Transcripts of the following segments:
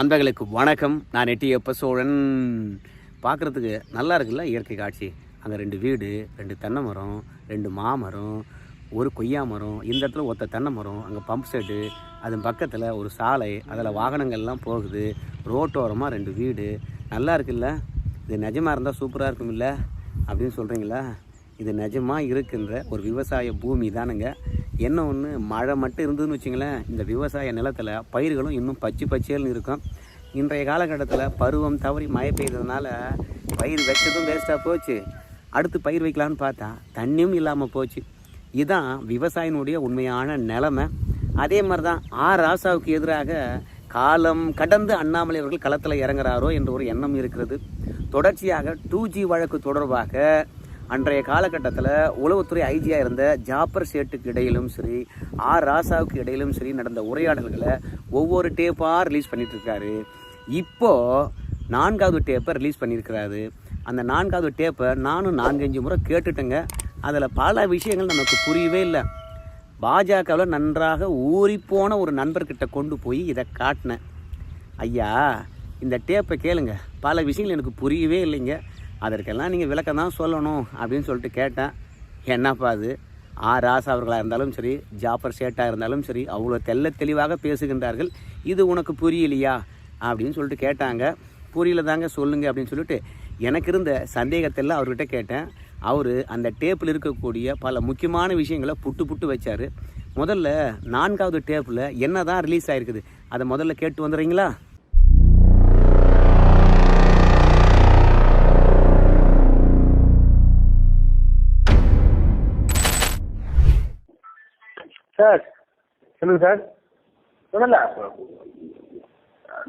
அன்பர்களுக்கு வணக்கம். நான் எட்டியப்ப சோழன். பார்க்குறதுக்கு நல்லா இருக்குல்ல இயற்கை காட்சி. அங்கே ரெண்டு வீடு ரெண்டு தென்னை மரம் ரெண்டு மாமரம் ஒரு கொய்யா மரம் இந்த இடத்துல ஒத்த தென்னை மரம் அங்கே பம்ப் செட்டு அது பக்கத்தில் ஒரு சாலை அதில் வாகனங்கள்லாம் போகுது ரோட்டோரமாக ரெண்டு வீடு. நல்லா இருக்குல்ல? இது நிஜமாக இருந்தால் சூப்பராக இருக்குமில்ல? அப்படின்னு சொல்கிறீங்களா இது நிஜமாக இருக்கின்ற ஒரு விவசாய பூமி தானுங்க. என்ன ஒன்று மழை மட்டும் இருந்ததுன்னு வச்சுங்களேன் இந்த விவசாய நிலத்தில் பயிர்களும் இன்னும் பச்சை பச்சையல்னு இருக்கும். இன்றைய காலகட்டத்தில் பருவம் தவறி மழை பெய்ததுனால பயிர் வச்சதும் வேஸ்ட்டாக போச்சு. அடுத்து பயிர் வைக்கலான்னு பார்த்தா தண்ணியும் இல்லாமல் போச்சு. இதுதான் விவசாயினுடைய உண்மையான நிலமை. அதே மாதிரி தான் ஆர் ராசாவுக்கு எதிராக காலம் கடந்து அண்ணாமலை அவர்கள் களத்தில் இறங்குறாரோ என்ற ஒரு எண்ணம் இருக்கிறது. தொடர்ச்சியாக டூ ஜி வழக்கு தொடர்பாக அன்றைய காலகட்டத்தில் உளவுத்துறை ஐஜியாக இருந்த ஜாப்பர் சேட்டுக்கு இடையிலும் சரி ஆர். ராசாவுக்கு இடையிலும் சரி நடந்த உரையாடல்களை ஒவ்வொரு டேப்பாக ரிலீஸ் பண்ணிட்டு இப்போது நான்காவது டேப்பை ரிலீஸ் பண்ணியிருக்கிறாரு. அந்த நான்காவது டேப்பை நானும் நான்கஞ்சு முறை கேட்டுட்டேங்க. அதில் பல விஷயங்கள் நமக்கு புரியவே இல்லை. பாஜகவில் நன்றாக ஊறிப்போன ஒரு நண்பர்கிட்ட கொண்டு போய் இதை காட்டினேன். ஐயா இந்த டேப்பை கேளுங்க. பல விஷயங்கள் எனக்கு புரியவே இல்லைங்க. அதற்கெல்லாம் நீங்கள் விளக்கம் தான் சொல்லணும் அப்படின்னு சொல்லிட்டு கேட்டேன். என்னப்பா அது? ஆ ராசா அவர்களாக இருந்தாலும் சரி ஜாஃபர் சேட்டாக இருந்தாலும் சரி அவ்வளோ தெள்ள தெளிவாக பேசுகின்றார்கள். இது உனக்கு புரியலையா? அப்படின்னு சொல்லிட்டு கேட்டாங்க. புரியல தாங்க சொல்லுங்க அப்படின்னு சொல்லிட்டு எனக்கு இருந்த சந்தேகத்தெல்லாம் அவர்கிட்ட கேட்டேன். அவர் அந்த டேப்பில் இருக்கக்கூடிய பல முக்கியமான விஷயங்களை புட்டு புட்டு வச்சார். முதல்ல நான்காவது டேப்பில் என்ன தான் ரிலீஸ் ஆயிருக்குது? அதை முதல்ல கேட்டு வந்துடுறீங்களா? சார் சொல்லுங்க சார். சொல்லல.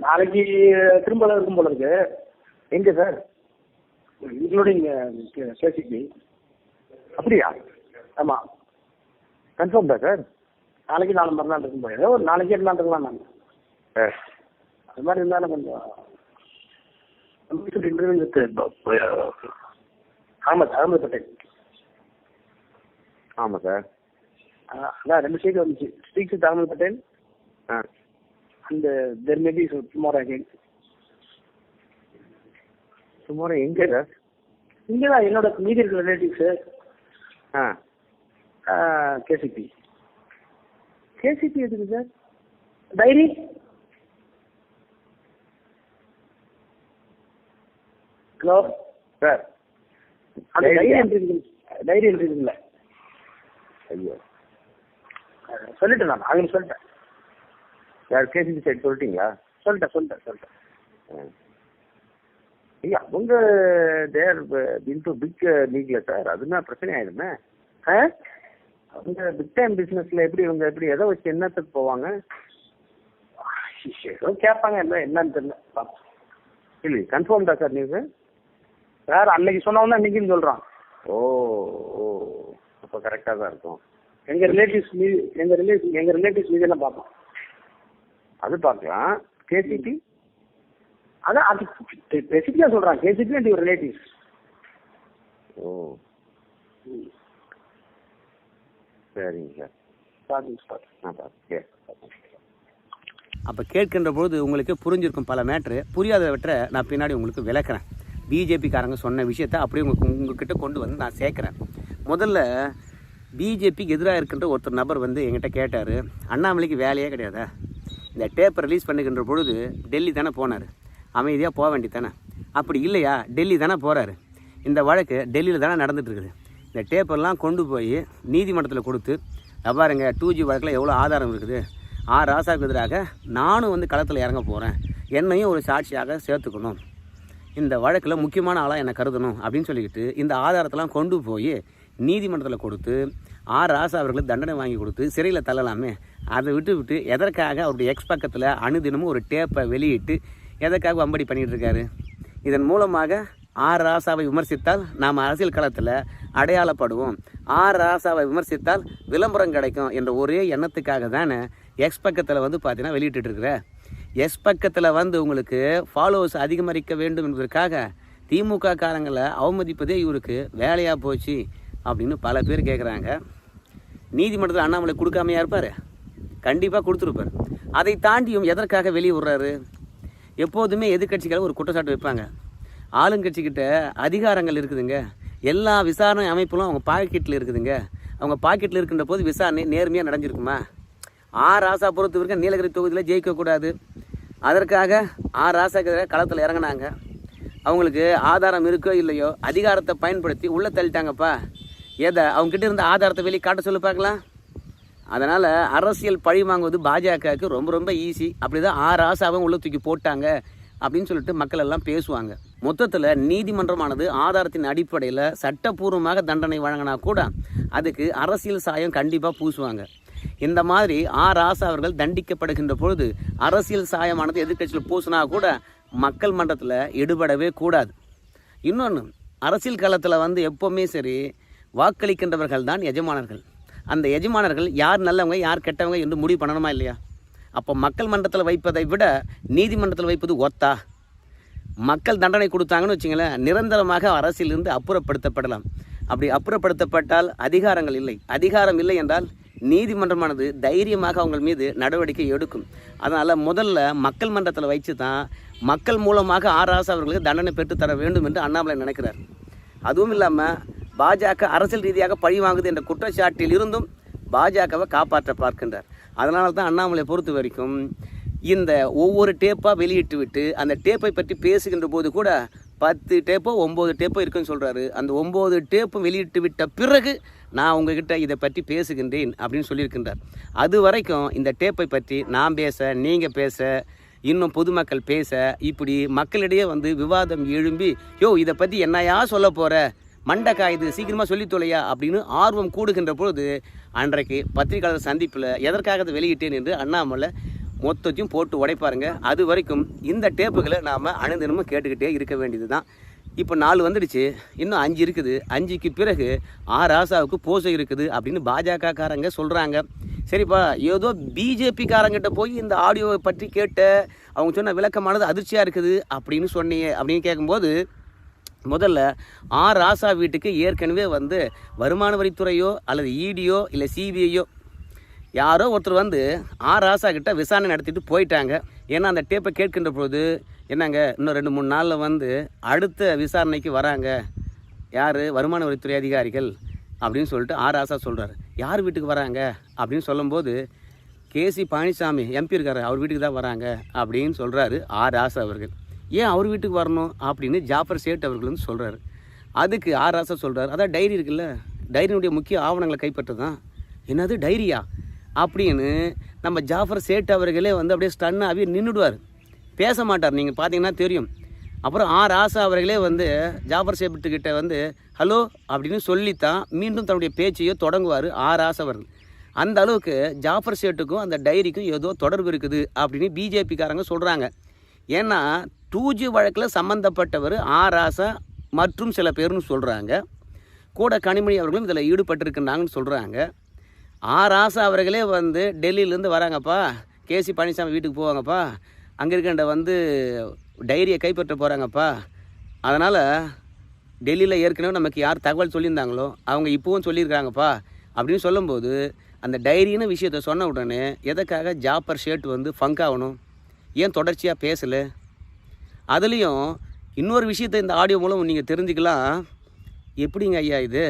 நாளைக்கு திரும்ப இருக்கும் போல இருக்கு. எங்க சார்? Including KCP. அப்படியா? ஆமாம் கன்ஃபார்ம் தான் சார். நாளைக்கு நாலு மறுநாள் இருக்கும் போல. ஏதோ ஒரு நாளைக்கே இருந்தால் இருக்கலாம் நான் அது மாதிரி இருந்தாலும் கொஞ்சம் இன்டர்வியூ ஆமாம் சார் அகமது பட்டேல் ஆமாம் சார். அதான் ரெண்டு சைடு வந்துச்சு. Speak with Ahmed Patel and there maybe tomorrow again tomorrow எங்கே சார்? இங்கே தான் என்னோட மீதி இருக்கிற ரிலேட்டிவ்ஸு ஆ. கேசிபி கேசிபி எதுக்கு சார்? டைரி ஹலோ சார் அந்த டைரி என்ட்ரி டைரி என்ட்ரி இருக்குல்ல ஐயோ. சொல்லிட்டேன் நான் அவங்க சொல்லிட்டேன். சார் கேசிபி சைடு சொல்லிட்டீங்களா? சொல்லிட்டேன் சொல்லிட்டேன் சொல்லிட்டேன். ஐயா அவங்க தேர் இன்டு பிக் லீக்ல சார். அதுனா பிரச்சனை ஆயிடுமே. அவங்க பிக் டைம் பிஸ்னஸ்ல எப்படி இவங்க எப்படி எதை வச்சு என்னத்துக்கு போவாங்க? ஏதோ கேட்பாங்க என்ன என்னன்னு தெரியல. இல்லை கன்ஃபார்ம் தான் சார் நீங்கள் சார் அன்னைக்கு சொன்னவன் தான் இன்னைக்குன்னு சொல்கிறான் ஓ ஓ அப்போ கரெக்டாக தான் இருக்கும். எங்க ரிலேட்டிவ்ஸ் மீது எங்க ரிலேட்டிவ் எங்க ரிலேட்டிவ்ஸ் மீது எல்லாம் பார்ப்போம். அது பார்க்கலாம். கேசிபி அதான் அது ஸ்பெசிஃபிக்கா சொல்றான். KCP and your relatives oh. சரிங்க சார். நான் பார்த்து அப்போ கேட்கின்ற பொழுது உங்களுக்கு புரிஞ்சிருக்கும் பல மேட்ரு புரியாதவற்றை நான் பின்னாடி உங்களுக்கு விளக்குறேன். பிஜேபிக்காரங்க சொன்ன விஷயத்த அப்படியே உங்களுக்கு உங்ககிட்ட கொண்டு வந்து நான் சேர்க்குறேன். முதல்ல பிஜேபிக்கு எதிராக இருக்கின்ற ஒருத்தர் நபர் வந்து எங்கிட்ட கேட்டார் அண்ணாமலைக்கு வேலையே கிடையாதா? இந்த டேப்பை ரிலீஸ் பண்ணுகின்ற பொழுது டெல்லி தானே போனார். அமைதியாக போக வேண்டி தானே? அப்படி இல்லையா? டெல்லி தானே போகிறாரு இந்த வழக்கு டெல்லியில் தானே நடந்துகிட்ருக்குது இந்த டேப்பெல்லாம் கொண்டு போய் நீதிமன்றத்தில் கொடுத்து பாருங்க டூ ஜி வழக்கில் எவ்வளோ ஆதாரம் இருக்குது? ஆர் ராசாவுக்கு எதிராக நானும் வந்து களத்தில் இறங்க போகிறேன் என்னையும் ஒரு சாட்சியாக சேர்த்துக்கணும். இந்த வழக்கில் முக்கியமான ஆளாக என்னை கருதணும் அப்படின்னு சொல்லிக்கிட்டு இந்த ஆதாரத்தெல்லாம் கொண்டு போய் நீதிமன்றத்தில் கொடுத்து ஆர் ராசா அவர்களுக்கு தண்டனை வாங்கி கொடுத்து சிறையில் தள்ளலாமே. அதை விட்டு விட்டு எதற்காக அவருடைய எக்ஸ் பக்கத்தில் அணுதினமும் ஒரு டேப்பை வெளியிட்டு எதற்காக வம்படி பண்ணிகிட்டு இருக்காரு? இதன் மூலமாக ஆர் ராசாவை விமர்சித்தால் நாம் அரசியல் களத்தில் அடையாளப்படுவோம். ஆர் ராசாவை விமர்சித்தால் விளம்பரம் கிடைக்கும் என்ற ஒரே எண்ணத்துக்காக தானே எக்ஸ் பக்கத்தில் வந்து பார்த்தீங்கன்னா வெளியிட்டுருக்குற எக்ஸ் எஸ் பக்கத்தில் வந்து உங்களுக்கு ஃபாலோவர்ஸ் அதிகமரிக்க வேண்டும் என்பதற்காக திமுக காரங்களை அவமதிப்பதே இவருக்கு வேலையாக போச்சு. அப்படின்னு பல பேர் கேட்குறாங்க நீதிமன்றத்தில் அண்ணாமலை கொடுக்காமையா இருப்பார்? கண்டிப்பாக கொடுத்துருப்பார். அதை தாண்டியும் எதற்காக வெளியே விடுறாரு எப்போதுமே எதிர்க்கட்சிகள் ஒரு குற்றச்சாட்டு வைப்பாங்க. ஆளுங்கட்சிக்கிட்ட அதிகாரங்கள் இருக்குதுங்க. எல்லா விசாரணை அமைப்புகளும் அவங்க பாக்கெட்டில் இருக்குதுங்க. அவங்க பாக்கெட்டில் இருக்கின்ற போது விசாரணை நேர்மையாக நடந்திருக்குமா? ஆர் ராசா பொறுத்த வரைக்கும் நீலகிரி தொகுதியில் ஜெயிக்கக்கூடாது அதற்காக ஆர் ராசா களத்தில் இறங்கினாங்க. அவங்களுக்கு ஆதாரம் இருக்கோ இல்லையோ அதிகாரத்தை பயன்படுத்தி உள்ளே தள்ளிட்டாங்கப்பா. எதை? அவங்ககிட்ட இருந்த ஆதாரத்தை வெளியே காட்ட சொல்லி பார்க்கலாம். அதனால் அரசியல் பழி வாங்குவது பாஜகவுக்கு ரொம்ப ரொம்ப ஈஸி அப்படி தான் ஆறு ஆசாவும் உள்ள தூக்கி போட்டாங்க அப்படின்னு சொல்லிட்டு மக்கள் எல்லாம் பேசுவாங்க. மொத்தத்தில் நீதிமன்றமானது ஆதாரத்தின் அடிப்படையில் சட்டப்பூர்வமாக தண்டனை வழங்கினா கூட அதுக்கு அரசியல் சாயம் கண்டிப்பாக பூசுவாங்க. இந்த மாதிரி ஆ ராசா அவர்கள் தண்டிக்கப்படுகின்ற பொழுது அரசியல் சாயமானது எதிர்க்கட்சியில் பூசினா கூட மக்கள் மன்றத்தில் எடுபடவே கூடாது. இன்னொன்று அரசியல் காலத்தில் வந்து எப்போவுமே சரி வாக்களிக்கின்றவர்கள் தான் எஜமானர்கள். அந்த எஜமானர்கள் யார் நல்லவங்க யார் கெட்டவங்க என்று முடிவு பண்ணணுமா இல்லையா? அப்போ மக்கள் மன்றத்தில் வைப்பதை விட நீதிமன்றத்தில் வைப்பது ஒத்தா? மக்கள் தண்டனை கொடுத்தாங்கன்னு வச்சுங்களேன் நிரந்தரமாக அரசியலிருந்து அப்புறப்படுத்தப்படலாம். அப்படி அப்புறப்படுத்தப்பட்டால் அதிகாரங்கள் இல்லை. அதிகாரம் இல்லை என்றால் நீதிமன்றமானது தைரியமாக அவங்க மீது நடவடிக்கை எடுக்கும். அதனால் முதல்ல மக்கள் மன்றத்தில் வைத்து தான் மக்கள் மூலமாக ஆராச அவர்களுக்கு தண்டனை பெற்று தர வேண்டும் என்று அண்ணாமலை நினைக்கிறார். அதுவும் இல்லாமல் பாஜக அரசியல் ரீதியாக பழி வாங்குது என்ற குற்றச்சாட்டில் இருந்தும் பாஜகவை காப்பாற்ற பார்க்கின்றார். அதனால தான் அண்ணாமலை பொறுத்த வரைக்கும் இந்த ஒவ்வொரு டேப்பாக வெளியிட்டு விட்டு அந்த டேப்பை பற்றி பேசுகின்ற போது கூட பத்து டேப்போ ஒம்பது டேப்போ இருக்குன்னு சொல்கிறாரு அந்த ஒம்பது டேப்பும் வெளியிட்டு விட்ட பிறகு நான் உங்ககிட்ட இதை பற்றி பேசுகின்றேன் அப்படின்னு சொல்லியிருக்கின்றார். அது வரைக்கும் இந்த டேப்பை பற்றி நான் பேச நீங்கள் பேச இன்னும் பொதுமக்கள் பேச இப்படி மக்களிடையே வந்து விவாதம் எழும்பி யோ இதை பற்றி என்னையா சொல்ல போகிற மண்டக்கா இது சீக்கிரமாக சொல்லி தொலையா அப்படின்னு ஆர்வம் கூடுகின்ற பொழுது அன்றைக்கு பத்திரிகையாளர் சந்திப்பில் எதற்காக அதை வெளியிட்டேன் என்று அண்ணாமலை மொத்தத்தையும் போட்டு உடைப்பாருங்க. அது வரைக்கும் இந்த டேப்புகளை நாம் அணுதினமும் கேட்டுக்கிட்டே இருக்க வேண்டியது தான் இப்போ நாலு வந்துடுச்சு. இன்னும் அஞ்சு இருக்குது. அஞ்சுக்கு பிறகு ஆர் ஆசாவுக்கு போசை இருக்குது அப்படின்னு பாஜக காரங்க சொல்கிறாங்க சரிப்பா ஏதோ பிஜேபிக்காரங்கிட்ட போய் இந்த ஆடியோவை பற்றி கேட்ட அவங்க சொன்ன விளக்கமானது அதிர்ச்சியாக இருக்குது அப்படின்னு சொன்னீங்க அப்படின்னு கேட்கும்போது முதல்ல ஆர் ராசா வீட்டுக்கு ஏற்கனவே வந்து வருமான வரித்துறையோ அல்லது இடியோ இல்லை சிபிஐயோ யாரோ ஒருத்தர் வந்து ஆர் ராசா கிட்ட விசாரணை நடத்திட்டு போயிட்டாங்க. ஏன்னா அந்த டேப்பை கேட்கின்ற பொழுது என்னங்க இன்னும் ரெண்டு மூணு நாளில் வந்து அடுத்த விசாரணைக்கு வராங்க. யார்? வருமான வரித்துறை அதிகாரிகள் அப்படின்னு சொல்லிட்டு ஆர் ராசா சொல்கிறாரு யார் வீட்டுக்கு வராங்க? அப்படின்னு சொல்லும்போது கேசி பழனிசாமி எம்பி இருக்காரு. அவர் வீட்டுக்கு தான் வராங்க அப்படின்னு சொல்கிறாரு ஆர் ராசா அவர்கள். ஏன் அவர் வீட்டுக்கு வரணும் அப்படின்னு ஜாஃபர் சேட் அவர்கள் வந்து சொல்கிறாரு அதுக்கு ஆராசா சொல்கிறார் அதான் டைரி இருக்குல்ல டைரியினுடைய முக்கிய ஆவணங்களை கைப்பற்றதான் என்னது டைரியா? அப்படின்னு நம்ம ஜாஃபர் சேட் அவர்களே வந்து அப்படியே ஸ்டன்னாகவே நின்றுடுவார் பேச மாட்டார் நீங்கள் பார்த்தீங்கன்னா தெரியும். அப்புறம் ஆர் ஆசா அவர்களே வந்து ஜாஃபர் சேட்டுக்கிட்ட வந்து ஹலோ அப்படின்னு சொல்லித்தான் மீண்டும் தன்னுடைய பேச்சையோ தொடங்குவார் ஆர் ஆசா அவர்கள். அந்த அளவுக்கு ஜாஃபர் சேட்டுக்கும் அந்த டைரிக்கும் ஏதோ தொடர்பு இருக்குது அப்படின்னு பிஜேபிக்காரங்க சொல்கிறாங்க ஏன்னா டூஜி வழக்கில் சம்மந்தப்பட்டவர் ஆர் ஆசா மற்றும் சில பேர்னு சொல்கிறாங்க கூட கனிமொழி அவர்களும் இதில் ஈடுபட்டிருக்கின்றாங்கன்னு சொல்கிறாங்க ஆர் ராசா அவர்களே வந்து டெல்லியிலேருந்து வராங்கப்பா. கேசி பழனிசாமி வீட்டுக்கு போவாங்கப்பா. அங்கே இருக்கின்ற வந்து டைரியை கைப்பற்ற போகிறாங்கப்பா அதனால் டெல்லியில் ஏற்கனவே நமக்கு யார் தகவல் சொல்லியிருந்தாங்களோ அவங்க இப்போவும் சொல்லியிருக்காங்கப்பா அப்படின்னு சொல்லும்போது அந்த டைரின்னு விஷயத்த சொன்ன உடனே எதற்காக ஜாப்பர் ஷேட் வந்து ஃபங்க் ஆகணும்? ஏன் தொடர்ச்சியாக பேசலை? அதுலேயும் இன்னொரு விஷயத்தை இந்த ஆடியோ மூலம் நீங்கள் தெரிஞ்சுக்கலாம். எப்படிங்க ஐயா இது?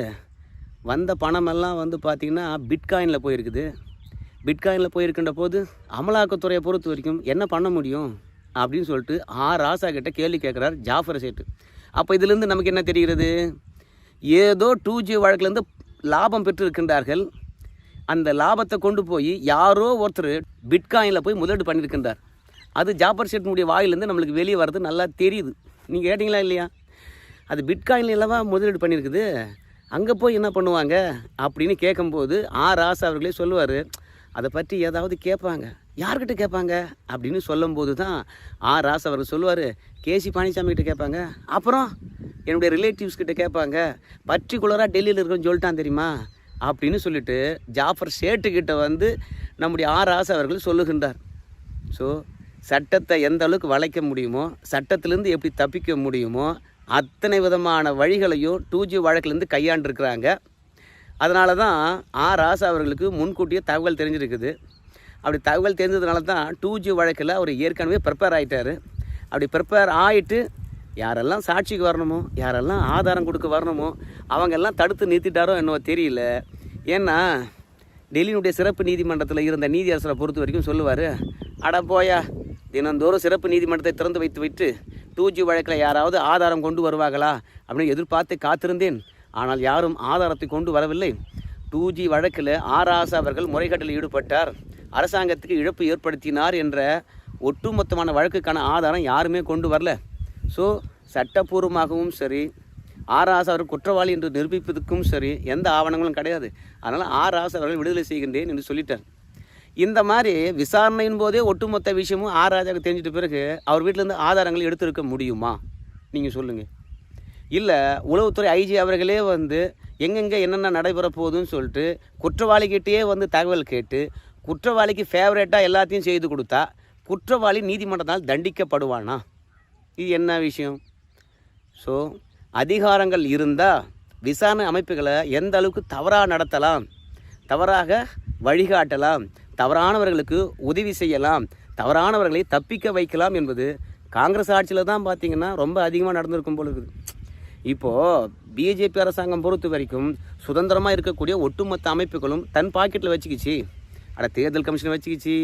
வந்த பணமெல்லாம் வந்து பார்த்திங்கன்னா பிட்காயினில் போயிருக்குது. பிட்காயினில் போயிருக்கின்ற போது அமலாக்கத்துறையை பொறுத்த வரைக்கும் என்ன பண்ண முடியும்? அப்படின்னு சொல்லிட்டு ஆர் ராசா கிட்ட கேள்வி கேட்குறார் ஜாஃபர் சேட்டு அப்போ இதுலேருந்து நமக்கு என்ன தெரிகிறது? ஏதோ டூ ஜி வழக்கிலேருந்து லாபம் பெற்று இருக்கின்றார்கள் அந்த லாபத்தை கொண்டு போய் யாரோ ஒருத்தர் பிட்காயினில் போய் முதலீடு பண்ணியிருக்கின்றார். அது ஜாஃபர் ஷெட்னுடைய வாயிலேருந்து நம்மளுக்கு வெளியே வர்றது நல்லா தெரியுது. நீங்கள் கேட்டிங்களா இல்லையா? அது பிட்காயின் இல்லவா முதலீடு பண்ணியிருக்குது? அங்கே போய் என்ன பண்ணுவாங்க? அப்படின்னு கேட்கும்போது ஆர் ராசா அவர்களே சொல்லுவார் அதை பற்றி ஏதாவது கேட்பாங்க யார்கிட்ட கேட்பாங்க அப்படின்னு சொல்லும்போது தான் ஆர் ராசா அவர்கள் சொல்லுவார் கேசி பழனிசாமி கிட்ட கேட்பாங்க அப்புறம் என்னுடைய ரிலேட்டிவ்ஸ் கிட்ட கேட்பாங்க பர்டிகுலராக டெல்லியில் இருக்குன்னு சொல்லிட்டான் தெரியுமா? அப்படின்னு சொல்லிட்டு ஜாஃபர் ஷேட்டு கிட்ட வந்து நம்முடைய ஆர் ராசா அவர்கள் சொல்லுகின்றார். ஸோ சட்டத்தை எந்த அளவுக்கு வளைக்க முடியுமோ சட்டத்திலேருந்து எப்படி தப்பிக்க முடியுமோ அத்தனை விதமான வழிகளையும் டூ ஜி வழக்கிலேருந்து கையாண்டிருக்கிறாங்க. அதனால தான் ஆ ராசா அவர்களுக்கு முன்கூட்டியே தகவல் தெரிஞ்சிருக்குது. அப்படி தகவல் தெரிஞ்சதுனால தான் டூ ஜி வழக்கில் அவர் ஏற்கனவே ப்ரிப்பேர் ஆகிட்டார் அப்படி ப்ரிப்பேர் ஆகிட்டு யாரெல்லாம் சாட்சிக்கு வரணுமோ யாரெல்லாம் ஆதாரம் கொடுக்க வரணுமோ அவங்கெல்லாம் தடுத்து நிறுத்திட்டாரோ என்னவோ தெரியல. ஏன்னா டெல்லியினுடைய சிறப்பு நீதிமன்றத்தில் இருந்த நீதியரசரை பொறுத்த வரைக்கும் சொல்லுவார் அட போயா தினந்தோறும் சிறப்பு நீதிமன்றத்தை திறந்து வைத்து விட்டு டூ ஜி வழக்கில் யாராவது ஆதாரம் கொண்டு வருவார்களா அப்படின்னு எதிர்பார்த்து காத்திருந்தேன். ஆனால் யாரும் ஆதாரத்தை கொண்டு வரவில்லை. டூ ஜி வழக்கில் ஆராசா அவர்கள் முறைகேட்டில் ஈடுபட்டார். அரசாங்கத்துக்கு இழப்பு ஏற்படுத்தினார் என்ற ஒட்டுமொத்தமான வழக்குக்கான ஆதாரம் யாருமே கொண்டு வரல. ஸோ சட்டப்பூர்வமாகவும் சரி ஆராசா அவர் குற்றவாளி என்று நிரூபிப்பதற்கும் சரி எந்த ஆவணங்களும் கிடையாது. அதனால் ஆராசா அவர்கள் விடுதலை செய்கின்றேன் என்று சொல்லிட்டார். இந்த மாதிரி விசாரணையின் போதே ஒட்டுமொத்த விஷயமும் ஆர் ராஜாவுக்கு தெரிஞ்சிட்ட பிறகு அவர் வீட்டிலேருந்து ஆதாரங்கள் எடுத்திருக்க முடியுமா? நீங்கள் சொல்லுங்கள் இல்லை உளவுத்துறை ஐஜி அவர்களே வந்து எங்கெங்கே என்னென்ன நடைபெற போகுதுன்னு சொல்லிட்டு குற்றவாளிகிட்டேயே வந்து தகவல் கேட்டு குற்றவாளிக்கு ஃபேவரேட்டாக எல்லாத்தையும் செய்து கொடுத்தா குற்றவாளி நீதிமன்றத்தால் தண்டிக்கப்படுவானா? இது என்ன விஷயம்? ஸோ அதிகாரங்கள் இருந்தால் விசாரணை அமைப்புகளை எந்த அளவுக்கு தவறாக நடத்தலாம் தவறாக வழிகாட்டலாம் தவறானவர்களுக்கு உதவி செய்யலாம் தவறானவர்களை தப்பிக்க வைக்கலாம் என்பது காங்கிரஸ் ஆட்சியில் தான் பார்த்தீங்கன்னா ரொம்ப அதிகமாக நடந்திருக்கும் போல இருக்குது. இப்போது பிஜேபி அரசாங்கம் பொறுத்த வரைக்கும் சுதந்திரமாக இருக்கக்கூடிய ஒட்டுமொத்த அமைப்புகளும் தன் பாக்கெட்டில் வச்சுக்கிச்சு. அட தேர்தல் கமிஷனை வச்சுக்கிச்சு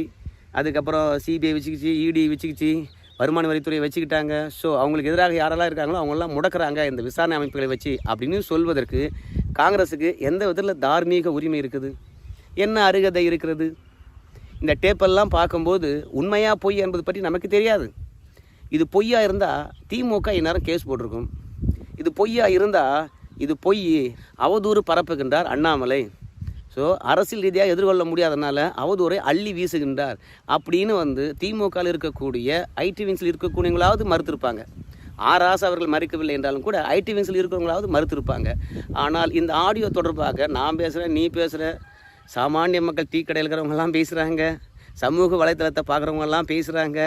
அதுக்கப்புறம் சிபிஐ வச்சுக்கிச்சு இடி வச்சுக்கிச்சு வருமான வரித்துறையை வச்சுக்கிட்டாங்க. ஸோ அவங்களுக்கு எதிராக யாரெல்லாம் இருக்காங்களோ அவங்களாம் முடக்கிறாங்க இந்த விசாரணை அமைப்புகளை வச்சு அப்படின்னு சொல்வதற்கு காங்கிரஸுக்கு எந்த விதத்தில் தார்மீக உரிமை இருக்குது? என்ன அருகதை இருக்கிறது? இந்த டேப்பெல்லாம் பார்க்கும்போது உண்மையா பொய் என்பது பற்றி நமக்கு தெரியாது. இது பொய்யா இருந்தால் திமுக இந்நேரம் கேஸ் போட்டிருக்கும். இது பொய்யா இருந்தால் இது பொய் அவதூறு பரப்புகின்றார் அண்ணாமலை. ஸோ அரசியல் ரீதியாக எதிர்கொள்ள முடியாதனால அவதூறை அள்ளி வீசுகின்றார். அப்படின்னு வந்து திமுகவில் இருக்கக்கூடிய ஐடி விங்ஸில் இருக்கக்கூடியவங்களாவது மறுத்திருப்பாங்க. ஆர் ராசா அவர்கள் மறுக்கவில்லை என்றாலும் கூட ஐடி விங்ஸில் இருக்கிறவங்களாவது மறுத்திருப்பாங்க. ஆனால் இந்த ஆடியோ தொடர்பாக நான் பேசுகிறேன் நீ பேசுகிற சாமானிய மக்கள் டீ இருக்கிறவங்கெல்லாம் இருக்கிறவங்கலாம் பேசுகிறாங்க சமூக வலைத்தளத்தை பார்க்குறவங்கெல்லாம் பேசுகிறாங்க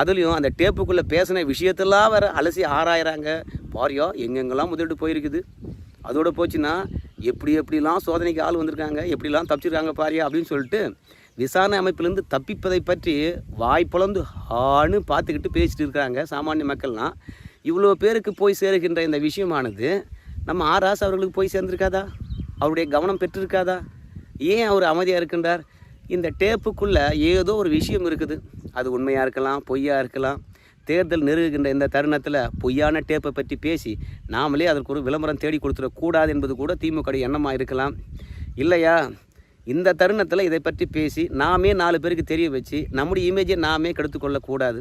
அதுலேயும் அந்த டேப்புக்குள்ளே பேசின விஷயத்தெல்லாம் வேறு அலசி ஆராயிறாங்க. பாரியா எங்கெங்கெல்லாம் முதலீடு போயிருக்குது? அதோடு போச்சுன்னா எப்படி எப்படிலாம் சோதனைக்கு ஆள் வந்திருக்காங்க? எப்படிலாம் தப்பிச்சிருக்காங்க பாரியா அப்படின்னு சொல்லிட்டு விசாரணை அமைப்பிலேருந்து தப்பிப்பதை பற்றி வாய் பொளந்து பார்த்துக்கிட்டு பேசிட்டு இருக்காங்க சாமானிய மக்கள்லாம் இவ்வளோ பேருக்கு போய் சேருகின்ற இந்த விஷயமானது நம்ம ஆர் ராசா அவர்களுக்கு போய் சேர்ந்திருக்காதா? அவருடைய கவனம் பெற்றிருக்காதா? ஏன் அவர் அமைதியாக இருக்கின்றார்? இந்த டேப்புக்குள்ளே ஏதோ ஒரு விஷயம் இருக்குது. அது உண்மையாக இருக்கலாம் பொய்யாக இருக்கலாம். தேர்தல் நெருங்குகின்ற இந்த தருணத்தில் பொய்யான டேப்பை பற்றி பேசி நாமளே அதற்கு ஒரு விளம்பரம் தேடி கொடுத்துடக்கூடாது என்பது கூட திமுக எண்ணமாக இருக்கலாம். இல்லையா? இந்த தருணத்தில் இதை பற்றி பேசி நாமே நாலு பேருக்கு தெரிய வச்சு நம்முடைய இமேஜை நாமே கெடுத்துக்கொள்ளக்கூடாது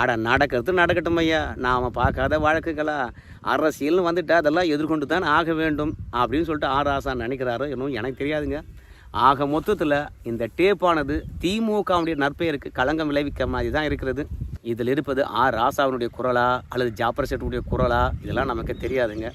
ஆடா நடக்கிறது நடக்கட்டும் ஐயா. நாம் பார்க்காத வழக்குகளா. அரசியல்னு வந்துட்டு அதெல்லாம் எதிர்கொண்டு தான் ஆக வேண்டும் அப்படின்னு சொல்லிட்டு ஆர் ஆசா நினைக்கிறாரோ இன்னும் எனக்கு தெரியாதுங்க. ஆக மொத்தத்தில் இந்த டேப்பானது திமுகவுடைய நற்பெயருக்கு களங்கம் விளைவிக்க மாதிரி தான் இருக்கிறது. இதில் இருப்பது ஆர் ராசாவினுடைய குரலா அல்லது ஜாப்பர் செட்டுடைய குரலா? இதெல்லாம் நமக்கு தெரியாதுங்க.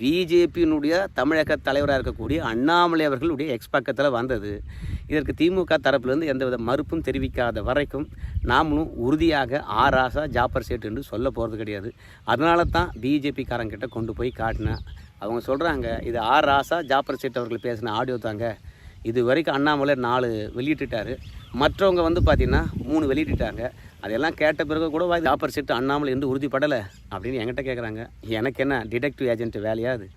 பிஜேபியினுடைய தமிழக தலைவராக இருக்கக்கூடிய அண்ணாமலை அவர்களுடைய எக்ஸ்பக்கத்தில் வந்தது. இதற்கு திமுக தரப்பிலிருந்து எந்தவித மறுப்பும் தெரிவிக்காத வரைக்கும் நாமளும் உறுதியாக ஆர் ராசா ஜாப்பர் சேட் என்று சொல்ல போகிறது கிடையாது. அதனால தான் பிஜேபிக்காரங்கிட்ட கொண்டு போய் காட்டினேன். அவங்க சொல்கிறாங்க இது ஆர் ராசா ஜாப்பர் சேட் அவர்கள் பேசின ஆடியோ தாங்க. இது வரைக்கும் அண்ணாமலை நாலு வெளியிட்டுட்டாரு. மற்றவங்க வந்து பார்த்திங்கன்னா மூணு வெளியிட்டுட்டாங்க. அதெல்லாம் கேட்ட பிறகு கூட இது ஆப்பர் செட்டு அண்ணாமலை என்று உறுதிப்படலை அப்படின்னு என்கிட்ட கேட்குறாங்க எனக்கு என்ன டிடெக்டிவ் ஏஜென்ட் வேலையா அது?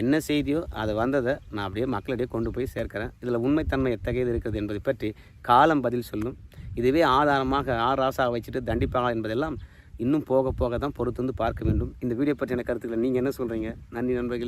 என்ன செய்தியோ அது வந்ததை நான் அப்படியே மக்களிடையே கொண்டு போய் சேர்க்கிறேன். இதில் உண்மைத்தன்மை எத்தகையது இருக்குது என்பதை பற்றி காலம் பதில் சொல்லும். இதுவே ஆதாரமாக ஆர் ராசா வச்சுட்டு தண்டிப்பாங்களா என்பதெல்லாம் இன்னும் போக போக தான் பொறுத்து வந்து பார்க்க வேண்டும். இந்த வீடியோ பற்றின கருத்துக்களை நீங்கள் என்ன சொல்கிறீங்க நன்றி நண்பர்களே.